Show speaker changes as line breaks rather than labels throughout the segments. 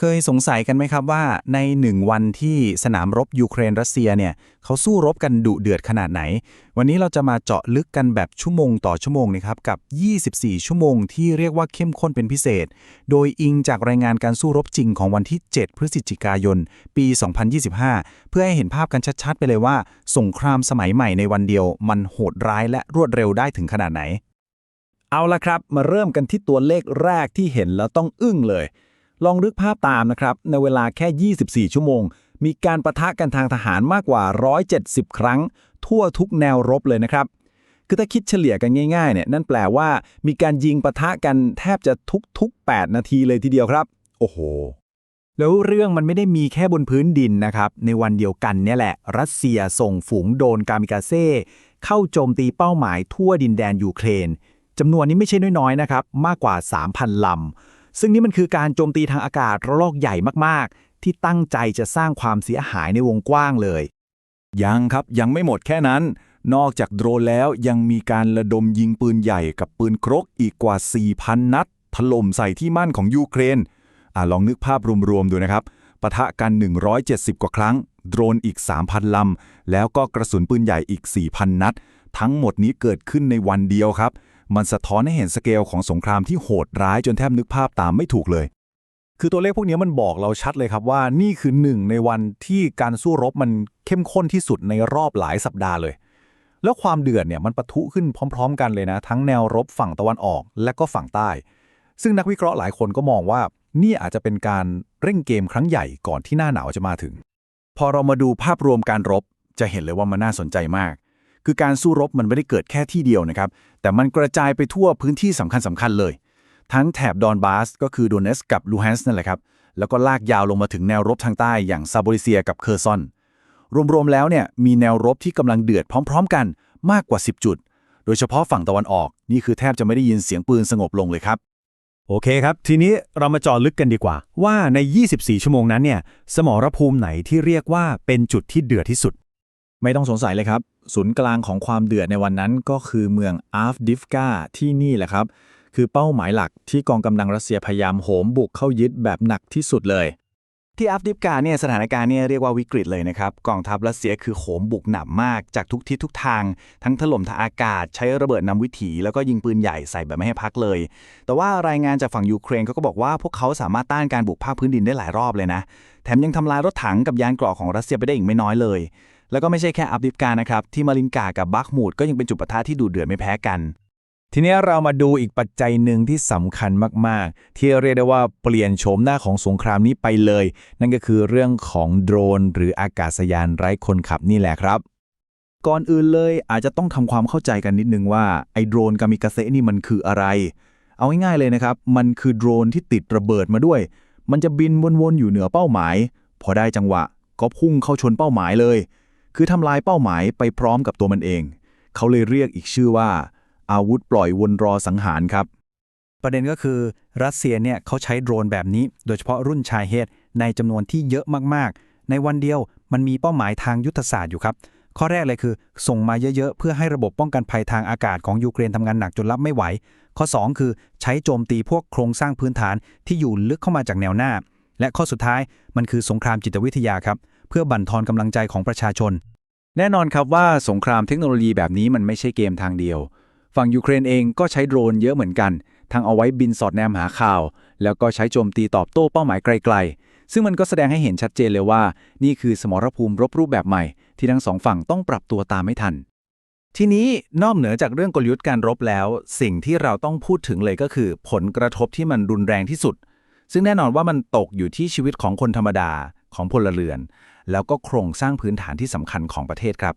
เคยสงสัยกันไหมครับว่าในหนึ่งวันที่สนามรบยูเครนรัสเซียเนี่ยเขาสู้รบกันดุเดือดขนาดไหน วันนี้เราจะมาเจาะลึกกันแบบชั่วโมงต่อชั่วโมงนะครับกับ 24 ชั่วโมงที่เรียกว่าเข้มข้นเป็นพิเศษ โดยอิงจากรายงานการสู้รบจริงของวันที่ 7 พฤศจิกายน ปี 2025 เพื่อให้เห็นภาพกันชัดๆ ไปเลยว่า สงครามสมัยใหม่ในวันเดียว มันโหดร้ายและรวดเร็วได้ถึงขนาดไหน
เอาละครับ มาเริ่มกันที่ตัวเลขแรกที่เห็นแล้วต้องอึ้งเลย ลองนึกภาพตามนะครับ ในเวลาแค่ 24 ชั่วโมง มีการประทะกันทางทหารมากกว่า 170 ครั้ง ทั่วทุกแนวรบเลยนะครับ คือถ้าคิดเฉลี่ยกันง่ายๆเนี่ยนั่นแปลว่ามีการยิงประทะกันแทบจะทุกๆ 8 นาทีเลยทีเดียวครับ โอ้โห
แล้วเรื่องมันไม่ได้มีแค่บนพื้นดินนะครับ ในวันเดียวกันเนี่ยแหละ รัสเซียส่งฝูงโดรนกามิกาเซ่เข้าโจมตีเป้าหมายทั่วดินแดนยูเครนจำนวนนี้ไม่ใช่น้อยๆนะครับ มากกว่า 3,000 ลำ ซึ่งนี่มันคือการโจมตีทางอากาศระลอกใหญ่มากๆ ที่ตั้งใจจะสร้างความเสียหายในวงกว้างเลย
ยังครับยังไม่หมดแค่นั้น นอกจากโดรนแล้วยังมีการระดมยิงปืนใหญ่กับปืนครกอีกกว่า 4,000 นัด ถล่มใส่ที่มั่นของยูเครนอ่าลองนึกภาพรวมๆดูนะครับปะทะกัน 170 กว่าครั้ง โดรนอีก 3,000 ลำ แล้วก็กระสุนปืนใหญ่อีก 4,000 นัด ทั้งหมดนี้เกิดขึ้นในวันเดียวครับ มันสะท้อนให้เห็นสเกลของสงครามที่โหดร้ายจนแทบนึกภาพตามไม่ถูกเลย
คือตัวเลขพวกนี้มันบอกเราชัดเลยครับว่านี่คือหนึ่งในวันที่การสู้รบมันเข้มข้นที่สุดในรอบหลายสัปดาห์เลย แล้วความเดือดเนี่ยมันปะทุขึ้นพร้อม ๆ กันเลยนะ ทั้งแนวรบฝั่งตะวันออกและก็ฝั่งใต้ ซึ่งนักวิเคราะห์หลายคนก็มองว่านี่อาจจะเป็นการเร่งเกมครั้งใหญ่ก่อนที่หน้าหนาวจะมาถึง
พอเรามาดูภาพรวมการรบ จะเห็นเลยว่ามันน่าสนใจมาก คือการสู้รบมันไม่ได้เกิดแค่ที่เดียวนะครับ แต่มันกระจายไปทั่วพื้นที่สำคัญสำคัญเลย ทั้งแถบดอนบาส ก็คือโดเนสกับลูฮันส์นั่นแหละครับ แล้วก็ลากยาวลงมาถึงแนวรบทางใต้อย่างซาบริเซียกับเคอร์ซอน รวมๆแล้วเนี่ยมีแนวรบที่กำลังเดือดพร้อม ๆ กันมากกว่า 10 จุด โดยเฉพาะฝั่งตะวันออก นี่คือแทบจะไม่ได้ยินเสียงปืนสงบลงเลยครับ
โอเคครับ ทีนี้เรามาจาะลึกกันดีกว่า ว่าใน 24 ชั่วโมงนั้นเนี่ย สมรภูมิไหนที่เรียกว่าเป็นจุดที่เดือดที่สุด
ไม่ต้องสงสัยเลยครับ ศูนย์กลางของความเดือดในวันนั้นก็คือเมืองอาฟดิฟกาที่นี่แหละครับ คือเป้าหมายหลักที่กองกำลังรัสเซียพยายามโหมบุกเข้ายึดแบบหนักที่สุดเลย
ที่อัฟดิฟกาเนี่ยสถานการณ์เนี่ยเรียกว่าวิกฤตเลยนะครับกองทัพรัสเซียคือโหมบุกหนักมากจากทุกทิศทุกทาง ทั้งถล่มทางอากาศ ใช้ระเบิดนำวิถี แล้วก็ยิงปืนใหญ่ใส่แบบไม่ให้พักเลย แต่ว่ารายงานจากฝั่งยูเครนเขาก็บอกว่าพวกเขาสามารถต้านการบุกภาคพื้นดินได้หลายรอบเลยนะแถมยังทำลายรถถังกับยานเกราะของรัสเซียไปได้อีกไม่น้อยเลย แล้วก็ไม่ใช่แค่อัฟดิฟกานะครับ ที่มารินกากับบักมูดก็ยังเป็นจุดปะทะที่ดูเดือดไม่แพ้กัน
ทีนี้เรามาดูอีกปัจจัยหนึ่งที่สำคัญมาก ๆ ที่เรียกได้ว่าเปลี่ยนโฉมหน้าของสงครามนี้ไปเลย นั่นก็คือเรื่องของโดรน หรืออากาศยานไร้คนขับนี่แหละครับ
ก่อนอื่นเลยอาจจะต้องทำความเข้าใจกันนิดนึงว่าไอ้โดรนกามิกาเซนี่มันคืออะไร เอาง่ายๆเลยนะครับ มันคือโดรนที่ติดระเบิดมาด้วย มันจะบินวนๆอยู่เหนือเป้าหมาย พอได้จังหวะก็พุ่งเข้าชนเป้าหมายเลย คือทำลายเป้าหมายไปพร้อมกับตัวมันเอง เขาเลยเรียกอีกชื่อว่า อาวุธปล่อยวนรอสังหารครับ
ประเด็นก็คือรัสเซียเนี่ยเขาใช้โดรนแบบนี้ โดยเฉพาะรุ่นชายเฮดในจำนวนที่เยอะมากๆ ในวันเดียวมันมีเป้าหมายทางยุทธศาสตร์อยู่ครับ ข้อแรกเลยคือ ส่งมาเยอะๆ เพื่อให้ระบบป้องกันภัยทางอากาศของยูเครนทำงานหนักจนรับไม่ไหว ข้อ 2 คือใช้โจมตีพวกโครงสร้างพื้นฐานที่อยู่ลึกเข้ามาจากแนวหน้า และข้อสุดท้ายมันคือสงครามจิตวิทยาครับเพื่อบั่นทอนกำลังใจของประชาชน
แน่นอนครับว่าสงครามเทคโนโลยีแบบนี้มันไม่ใช่เกมทางเดียว ฝั่งยูเครนเองก็ใช้โดรนเยอะเหมือนกัน ทั้งเอาไว้บินสอดแนมหาข่าว แล้วก็ใช้โจมตีตอบโต้เป้าหมายไกล ๆ ซึ่งมันก็แสดงให้เห็นชัดเจนเลยว่า นี่คือสมรภูมิรบรูปแบบใหม่ ที่ทั้งสองฝั่งต้องปรับตัวตามไม่ทัน
ทีนี้นอกเหนือจากเรื่องกลยุทธ์การรบแล้ว สิ่งที่เราต้องพูดถึงเลยก็คือ ผลกระทบที่มันรุนแรงที่สุด ซึ่งแน่นอนว่ามันตกอยู่ที่ชีวิตของคนธรรมดา ของพลเรือน แล้วก็โครงสร้างพื้นฐานที่สำคัญของประเทศครับ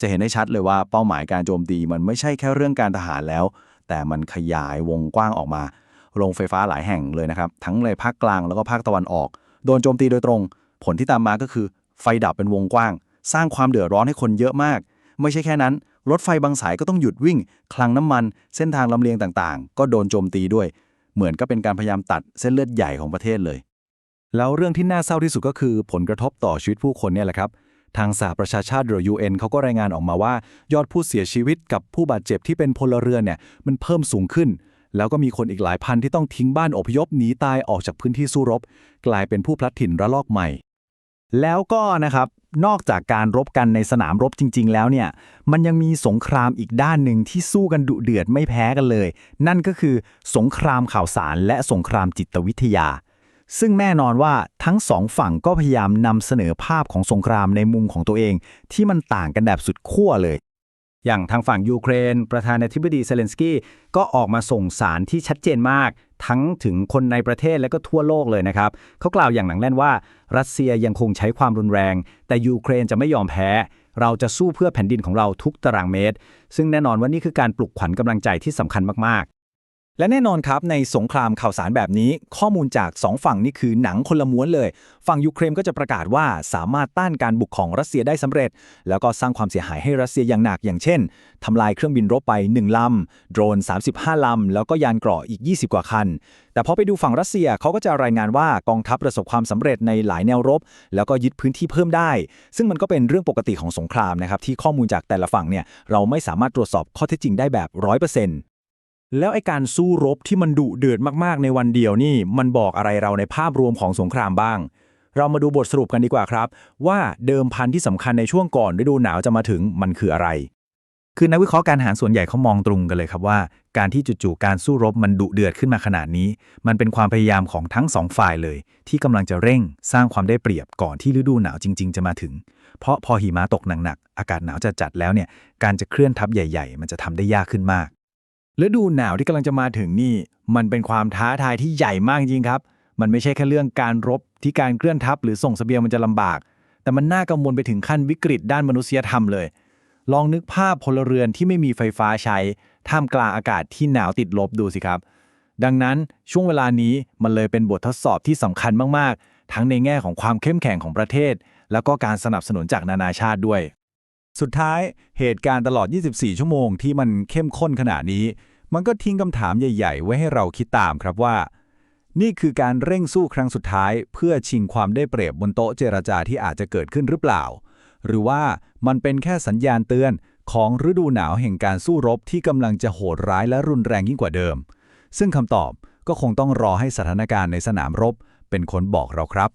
จะเห็นได้ชัดเลยว่าเป้าหมายการโจมตีมันไม่ใช่แค่เรื่องการทหารแล้ว แต่มันขยายวงกว้างออกมา โรงไฟฟ้าหลายแห่งเลยนะครับ ทั้งในภาคกลางแล้วก็ภาคตะวันออก โดนโจมตีโดยตรง ผลที่ตามมาก็คือ ไฟดับเป็นวงกว้าง สร้างความเดือดร้อนให้คนเยอะมาก ไม่ใช่แค่นั้น รถไฟบางสายก็ต้องหยุดวิ่ง คลังน้ำมัน เส้นทางลำเลียงต่างๆ ก็โดนโจมตีด้วย เหมือนก็เป็นการพยายามตัดเส้นเลือดใหญ่ของประเทศเลย
แล้วเรื่องที่น่าเศร้าที่สุดก็คือผลกระทบต่อชีวิตผู้คนเนี่ยแหละครับ ทางสหประชาชาติหรือ UN เขาก็รายงานออกมาว่า ยอดผู้เสียชีวิตกับผู้บาดเจ็บที่เป็นพลเรือนเนี่ยมันเพิ่มสูงขึ้น
แล้วก็มีคนอีกหลายพันที่ต้องทิ้งบ้านอพยพหนีตายออกจากพื้นที่สู้รบ กลายเป็นผู้พลัดถิ่นระลอกใหม่
แล้วก็นะครับนอกจากการรบกันในสนามรบจริง ๆ แล้วเนี่ย มันยังมีสงครามอีกด้านหนึ่งที่สู้กันดุเดือดไม่แพ้กันเลย นั่นก็คือสงครามข่าวสารและสงครามจิตวิทยา ซึ่งแน่นอนว่าทั้งสองฝั่งก็พยายามนำเสนอภาพของสงครามในมุมของตัวเอง ที่มันต่างกันแบบสุดขั้วเลย อย่างทางฝั่งยูเครน ประธานาธิบดีเซเลนสกี้ก็ออกมาส่งสารที่ชัดเจนมาก ทั้งถึงคนในประเทศและก็ทั่วโลกเลยนะครับ เขากล่าวอย่างหนังแน่นว่า รัสเซียยังคงใช้ความรุนแรง แต่ยูเครนจะไม่ยอมแพ้ เราจะสู้เพื่อแผ่นดินของเราทุกตารางเมตร ซึ่งแน่นอนว่านี่คือการปลุกขวัญกำลังใจที่สำคัญมาก
และแน่นอนครับในสงครามข่าวสารแบบนี้ ข้อมูลจาก 2 ฝั่งนี่คือหนังคนละม้วนเลย ฝั่งยูเครนก็จะประกาศว่าสามารถต้านการบุกของรัสเซียได้สำเร็จ แล้วก็สร้างความเสียหายให้รัสเซียอย่างหนักอย่างเช่นทำลายเครื่องบินรบไป 1 ลำ โดรน 35 ลำ แล้วก็ยานเกราะอีก 20 กว่าคัน แต่พอไปดูฝั่งรัสเซียเขาก็จะรายงานว่ากองทัพประสบความสำเร็จในหลายแนวรบ แล้วก็ยึดพื้นที่เพิ่มได้ ซึ่งมันก็เป็นเรื่องปกติของสงครามนะครับที่ข้อมูลจากแต่ละฝั่งเนี่ยเราไม่สามารถตรวจสอบข้อเท็จจริงได้แบบ100%
แล้วไอการสู้รบที่มันดุเดือดมากๆ ในวันเดียวนี่ มันบอกอะไรเราในภาพรวมของสงครามบ้าง เรามาดูบทสรุปกันดีกว่าครับ ว่าเดิมพันที่สำคัญในช่วงก่อนฤดูหนาวจะมาถึงมันคืออะไร คือนักวิเคราะห์การทหารส่วนใหญ่เขามองตรงกันเลยครับว่า การที่จู่ๆการสู้รบมันดุเดือดขึ้นมาขนาดนี้ มันเป็นความพยายามของทั้งสองฝ่ายเลย ที่กำลังจะเร่งสร้างความได้เปรียบก่อนที่ฤดูหนาวจริง ๆ จะมาถึง เพราะพอหิมะตกหนักๆอากาศหนาวจัดๆแล้วเนี่ยการจะเคลื่อนทัพใหญ่ ๆ มันจะทำได้ยากขึ้นมาก ฤดูหนาวที่กำลังจะมาถึงนี่ มันเป็นความท้าทายที่ใหญ่มากจริงครับ มันไม่ใช่แค่เรื่องการรบที่การเคลื่อนทัพหรือส่งเสบียงมันจะลำบาก แต่มันน่ากังวลไปถึงขั้นวิกฤตด้านมนุษยธรรมเลย ลองนึกภาพพลเรือนที่ไม่มีไฟฟ้าใช้ ท่ามกลางอากาศที่หนาวติดลบดูสิครับ ดังนั้นช่วงเวลานี้มันเลยเป็นบททดสอบที่สำคัญมากๆ ทั้งในแง่ของความเข้มแข็งของประเทศ แล้วก็การสนับสนุนจากนานาชาติด้วย
สุดท้ายเหตุการณ์ตลอด 24 ชั่วโมงที่มันเข้มข้นขนาดนี้ มันก็ทิ้งคำถามใหญ่ ๆ ไว้ให้เราคิดตามครับว่า นี่คือการเร่งสู้ครั้งสุดท้าย เพื่อชิงความได้เปรียบบนโต๊ะเจรจาที่อาจจะเกิดขึ้นหรือเปล่า หรือว่ามันเป็นแค่สัญญาณเตือนของฤดูหนาวแห่งการสู้รบที่กำลังจะโหดร้ายและรุนแรงยิ่งกว่าเดิม ซึ่งคำตอบก็คงต้องรอให้สถานการณ์ในสนามรบ เป็นคนบอกเราครับ